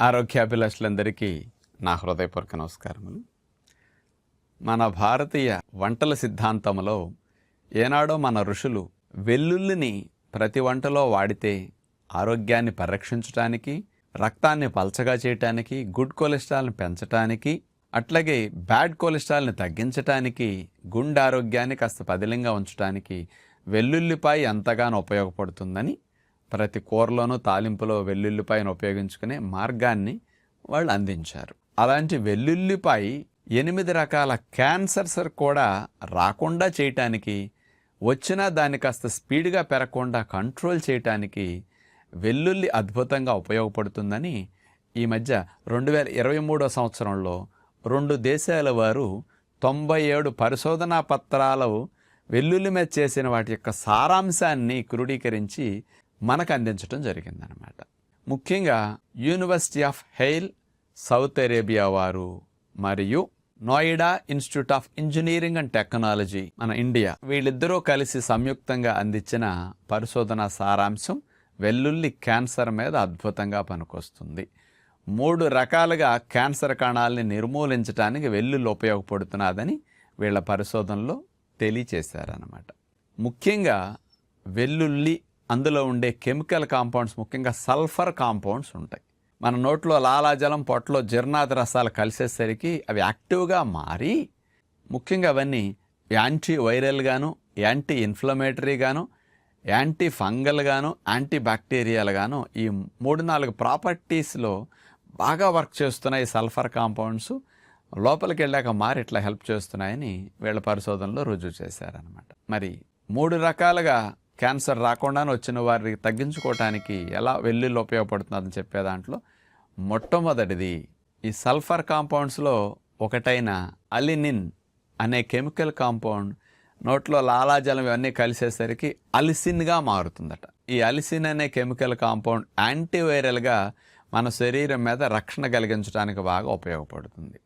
ఆరోగ్యాభిలాషులందరికీ నా హృదయపూర్వక నమస్కారములు. మన భారతీయ వంటల సిద్ధాంతంలో ఏనాడో మన ఋషులు వెల్లుల్లిని ప్రతి వంటలో వాడితే ఆరోగ్యాన్ని పరిరక్షించడానికి రక్తాన్ని పల్చగా చేయటానికి గుడ్ కొలెస్ట్రాల్ని పెంచటానికి అట్లాగే బ్యాడ్ కొలెస్ట్రాల్ని తగ్గించటానికి గుండె ఆరోగ్యాన్ని కాస్త పదిలంగా ఉంచడానికి వెల్లుల్లిపై ఎంతగానో ఉపయోగపడుతుందని ప్రతి కూరలోనూ తాలింపులో వెల్లుల్లిపాయను ఉపయోగించుకునే మార్గాన్ని వాళ్ళు అందించారు. అలాంటి వెల్లుల్లిపాయ ఎనిమిది రకాల క్యాన్సర్స్ కూడా రాకుండా చేయటానికి వచ్చినా దాన్ని కాస్త స్పీడ్గా పెరగకుండా కంట్రోల్ చేయటానికి వెల్లుల్లి అద్భుతంగా ఉపయోగపడుతుందని ఈ మధ్య రెండు వేల ఇరవై మూడో సంవత్సరంలో రెండు దేశాల వారు తొంభై ఏడు పరిశోధనా పత్రాలు వెల్లుల్లి మీద చేసిన వాటి యొక్క సారాంశాన్ని క్రోడీకరించి మనకు అందించడం జరిగిందనమాట ముఖ్యంగా university of Hail Saudi Arabia వారు మరియు Noida institute of engineering and technology మన ఇండియా వీళ్ళిద్దరూ కలిసి సంయుక్తంగా అందించిన పరిశోధన సారాంశం వెల్లుల్లి క్యాన్సర్ మీద అద్భుతంగా పనికొస్తుంది. మూడు రకాలుగా క్యాన్సర్ కణాలని నిర్మూలించడానికి వెల్లుల్లి ఉపయోగపడుతున్నదని వీళ్ళ పరిశోధనలో తెలియచేశారన్నమాట. ముఖ్యంగా వెల్లుల్లి అందులో ఉండే కెమికల్ కాంపౌండ్స్ ముఖ్యంగా సల్ఫర్ కాంపౌండ్స్ ఉంటాయి. మన నోట్లో లాలాజలం పొట్టలో జీర్ణాది రసాలు కలిసేసరికి అవి యాక్టివ్గా మారి ముఖ్యంగా అవన్నీ యాంటీ వైరల్ గాను యాంటీ ఇన్ఫ్లమేటరీ గాను యాంటీ ఫంగల్ గాను యాంటీ బ్యాక్టీరియల్ గాను ఈ మూడు నాలుగు ప్రాపర్టీస్లో బాగా వర్క్ చేస్తున్నాయి సల్ఫర్ కాంపౌండ్స్. లోపలికి వెళ్ళాక మారి ఇట్లా హెల్ప్ చేస్తున్నాయని వీళ్ళ పరిశోధనలో రుజువు చేశారనమాట మరి మూడు రకాలుగా క్యాన్సర్ రాకుండానే వచ్చిన వారికి తగ్గించుకోవటానికి ఎలా వెల్లుల్లి ఉపయోగపడుతుందని చెప్పే దాంట్లో మొట్టమొదటిది ఈ సల్ఫర్ కాంపౌండ్స్లో ఒకటైన అలినిన్ అనే కెమికల్ కాంపౌండ్ నోట్లో లాలాజలం ఇవన్నీ కలిసేసరికి అలిసిన్గా మారుతుందట. ఈ అలిసిన్ అనే కెమికల్ కాంపౌండ్ యాంటీవైరల్గా మన శరీరం మీద రక్షణ కలిగించడానికి బాగా ఉపయోగపడుతుంది.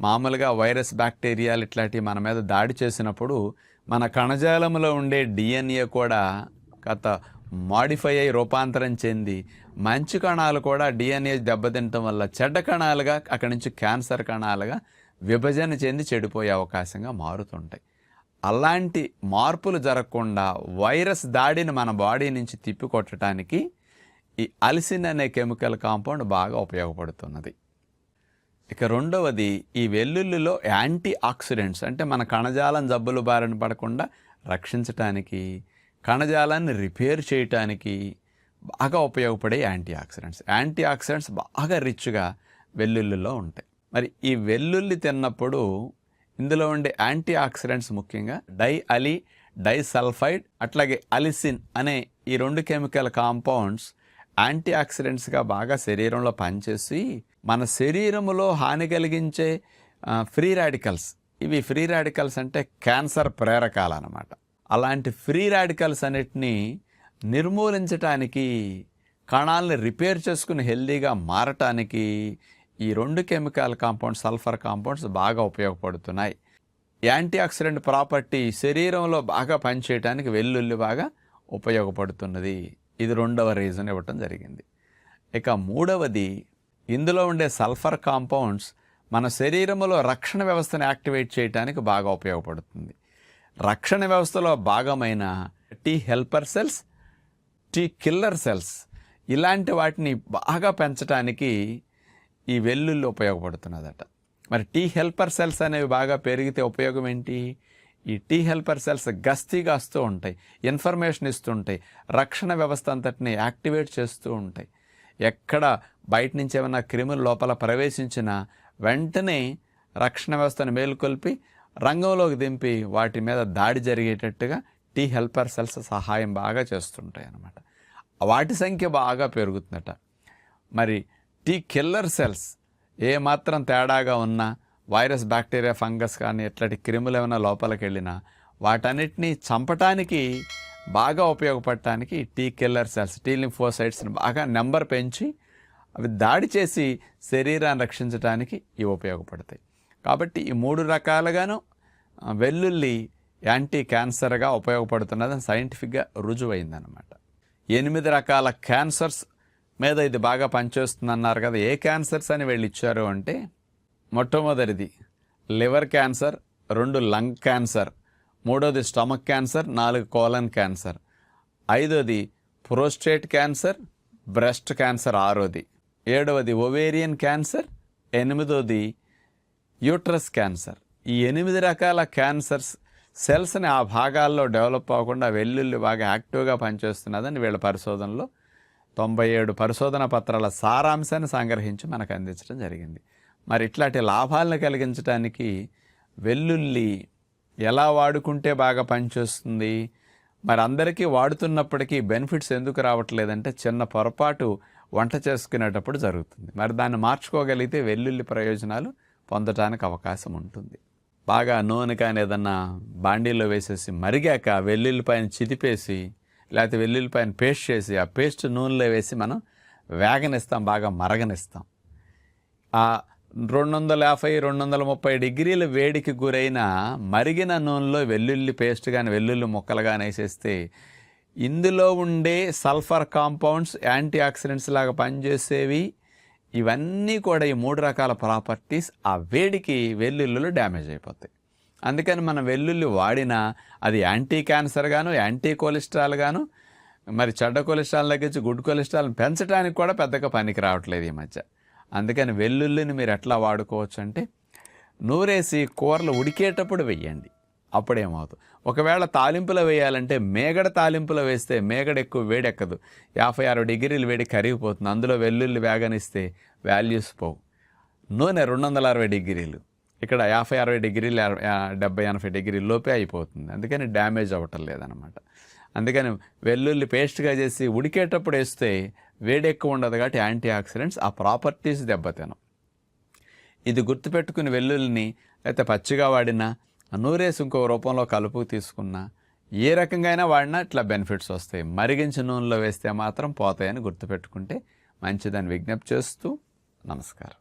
మామూలుగా వైరస్ బ్యాక్టీరియాలు ఇట్లాంటివి మన మీద దాడి చేసినప్పుడు మన కణజాలంలో ఉండే డిఎన్ఏ కూడా గత మాడిఫై అయి రూపాంతరం చెంది మంచి కణాలు కూడా డిఎన్ఏ దెబ్బతింటం వల్ల చెడ్డ కణాలుగా అక్కడి నుంచి క్యాన్సర్ కణాలుగా విభజన చెంది చెడిపోయే అవకాశంగా మారుతుంటాయి. అలాంటి మార్పులు జరగకుండా వైరస్ దాడిని మన బాడీ నుంచి తిప్పికొట్టడానికి ఈ అలిసిన్ అనే కెమికల్ కాంపౌండ్ బాగా ఉపయోగపడుతున్నది. ఇక రెండవది ఈ వెల్లుల్లిలో యాంటీ ఆక్సిడెంట్స్ అంటే మన కణజాలం జబ్బులు బారిన పడకుండా రక్షించటానికి కణజాలాన్ని రిపేర్ చేయటానికి బాగా ఉపయోగపడే యాంటీ ఆక్సిడెంట్స్ యాంటీ ఆక్సిడెంట్స్ బాగా రిచ్గా వెల్లుల్లిలో ఉంటాయి. మరి ఈ వెల్లుల్లి తిన్నప్పుడు ఇందులో ఉండే యాంటీ ఆక్సిడెంట్స్ ముఖ్యంగా డై అలి డైసల్ఫైడ్ అట్లాగే అలిసిన్ అనే ఈ రెండు కెమికల్ కాంపౌండ్స్ యాంటీ ఆక్సిడెంట్స్గా బాగా శరీరంలో పనిచేసి మన శరీరంలో హాని కలిగించే ఫ్రీ రాడికల్స్. ఇవి ఫ్రీ రాడికల్స్ అంటే క్యాన్సర్ ప్రేరకాలు అనమాట అలాంటి ఫ్రీ రాడికల్స్ అన్నిటినీ నిర్మూలించటానికి కణాలని రిపేర్ చేసుకుని హెల్దీగా మారటానికి ఈ రెండు కెమికల్ కాంపౌండ్స్ సల్ఫర్ కాంపౌండ్స్ బాగా ఉపయోగపడుతున్నాయి. యాంటీ ఆక్సిడెంట్ ప్రాపర్టీ శరీరంలో బాగా పనిచేయడానికి వెల్లుల్లి బాగా ఉపయోగపడుతున్నది. ఇది రెండవ రీజన్ ఇవ్వటం జరిగింది. ఇక మూడవది ఇందులో ఉండే సల్ఫర్ కాంపౌండ్స్ మన శరీరంలో రక్షణ వ్యవస్థను యాక్టివేట్ చేయడానికి బాగా ఉపయోగపడుతుంది. రక్షణ వ్యవస్థలో భాగమైన T helper cells T killer cells ఇలాంటి వాటిని బాగా పెంచడానికి ఈ వెల్లుల్లి ఉపయోగపడుతున్నదట. మరి టీ హెల్పర్ సెల్స్ అనేవి బాగా పెరిగితే ఉపయోగం ఏంటి? ఈ టీ హెల్పర్ సెల్స్ గస్తీగా వస్తూ ఉంటాయి. ఇన్ఫర్మేషన్ ఇస్తుంటాయి రక్షణ వ్యవస్థ అంతటిని యాక్టివేట్ చేస్తూ ఉంటాయి. ఎక్కడ బయట నుంచి ఏమైనా క్రిములు లోపల ప్రవేశించినా వెంటనే రక్షణ వ్యవస్థను మేలుకొల్పి రంగంలోకి దింపి వాటి మీద దాడి జరిగేటట్టుగా టీ హెల్పర్ సెల్స్ సహాయం బాగా చేస్తుంటాయి అన్నమాట. వాటి సంఖ్య బాగా పెరుగుతుందట. మరి టీ కిల్లర్ సెల్స్ ఏ మాత్రం తేడాగా ఉన్నా వైరస్ బ్యాక్టీరియా ఫంగస్ కానీ ఇట్లాంటి క్రిములు ఏమైనా లోపలికి వెళ్ళినా వాటన్నిటిని చంపటానికి బాగా ఉపయోగపడటానికి టీ కిల్లర్ సెల్స్ టీ లింఫోసైట్స్ని బాగా నెంబర్ పెంచి అవి దాడి చేసి శరీరాన్ని రక్షించడానికి ఇవి ఉపయోగపడతాయి. కాబట్టి ఈ మూడు రకాలుగాను వెల్లుల్లి యాంటీ క్యాన్సర్గా ఉపయోగపడుతున్నదని సైంటిఫిక్గా రుజువైందనమాట ఎనిమిది రకాల క్యాన్సర్స్ మీద ఇది బాగా పనిచేస్తుంది అన్నారు కదా ఏ క్యాన్సర్స్ అని వీళ్ళు ఇచ్చారు అంటే మొట్టమొదటిది లివర్ క్యాన్సర్ రెండు లంగ్ క్యాన్సర్ మూడోది స్టమక్ క్యాన్సర్ నాలుగు కోలన్ క్యాన్సర్. ఐదోది ప్రోస్టేట్ క్యాన్సర్ బ్రెస్ట్ క్యాన్సర్ ఆరోది. ఏడవది ఒవేరియన్ క్యాన్సర్ ఎనిమిదోది యూట్రస్ క్యాన్సర్. ఈ ఎనిమిది రకాల క్యాన్సర్స్ సెల్స్ని ఆ భాగాల్లో డెవలప్ అవ్వకుండా వెల్లుల్లి బాగా యాక్టివ్గా పనిచేస్తున్నదని వీళ్ళ పరిశోధనలో తొంభై ఏడు పరిశోధన పత్రాల సారాంశాన్ని సంగ్రహించి మనకు అందించడం జరిగింది. మరి ఇట్లాంటి లాభాలను కలిగించడానికి వెల్లుల్లి ఎలా వాడుకుంటే బాగా పనిచేస్తుంది? మరి అందరికీ వాడుతున్నప్పటికీ బెనిఫిట్స్ ఎందుకు రావట్లేదంటే చిన్న పొరపాటు వంట చేసుకునేటప్పుడు జరుగుతుంది. మరి దాన్ని మార్చుకోగలిగితే వెల్లుల్లి ప్రయోజనాలు పొందడానికి అవకాశం ఉంటుంది. బాగా నూనె కానీ ఏదన్నా బాండీలో వేసేసి మరిగాక వెల్లుల్లిపాయను చిదిపేసి లేకపోతే వెల్లుల్లిపాయను పేస్ట్ చేసి ఆ పేస్ట్ నూనెలో వేసి మనం వేగనిస్తాం బాగా మరగనిస్తాం. ఆ రెండు వందల యాభై రెండు వందల ముప్పై డిగ్రీల వేడికి గురైన మరిగిన నూనెలో వెల్లుల్లి పేస్ట్ కానీ వెల్లుల్లి ముక్కలు కానీ వేసేస్తే ఇందులో ఉండే సల్ఫర్ కాంపౌండ్స్ యాంటీ ఆక్సిడెంట్స్ లాగా పనిచేసేవి. ఇవన్నీ కూడా ఈ మూడు రకాల ప్రాపర్టీస్ ఆ వేడికి వెల్లుల్లిలో డ్యామేజ్ అయిపోతాయి. అందుకని మనం వెల్లుల్లి వాడినా అది యాంటీ క్యాన్సర్ గాను యాంటీ కొలెస్ట్రాల్ గాను మరి చెడ్డ కొలెస్ట్రాల్ తగ్గించి గుడ్ కొలెస్ట్రాల్ పెంచడానికి కూడా పెద్దగా పనికి రావట్లేదు ఈ మధ్య. అందుకని వెల్లుల్లిని మీరు ఎట్లా వాడుకోవచ్చు అంటే నూరేసి కూరలు ఉడికేటప్పుడు వెయ్యండి. అప్పుడేమవుతుంది? ఒకవేళ తాలింపులో వేయాలంటే మేగడ తాలింపులో వేస్తే మేగడ ఎక్కువ వేడెక్కదు. యాభై ఆరు డిగ్రీలు వేడి కరిగిపోతుంది. అందులో వెల్లుల్లి వేగనిస్తే వాల్యూస్ పోవు. నూనె రెండు వందల అరవై డిగ్రీలు. ఇక్కడ యాభై అరవై డిగ్రీలు డెబ్బై ఎనభై డిగ్రీల లోపే అయిపోతుంది. అందుకని డ్యామేజ్ అవ్వటం లేదనమాట. అందుకని వెల్లుల్లి పేస్ట్గా చేసి ఉడికేటప్పుడు వేస్తే వేడి ఎక్కువ ఉండదు కాబట్టి యాంటీ ఆక్సిడెంట్స్ ఆ ప్రాపర్టీస్ దెబ్బతినం ఇది గుర్తుపెట్టుకుని వెల్లుల్లిని లేకపోతే పచ్చిగా వాడినా నూరేసి ఇంకో రూపంలో కలుపు తీసుకున్నా ఏ రకంగా అయినా వాడినా ఇట్లా బెనిఫిట్స్ వస్తాయి. మరిగించి నూనెలో వేస్తే మాత్రం పోతాయని గుర్తుపెట్టుకుంటే మంచిదని విజ్ఞప్తి చేస్తూ నమస్కారం.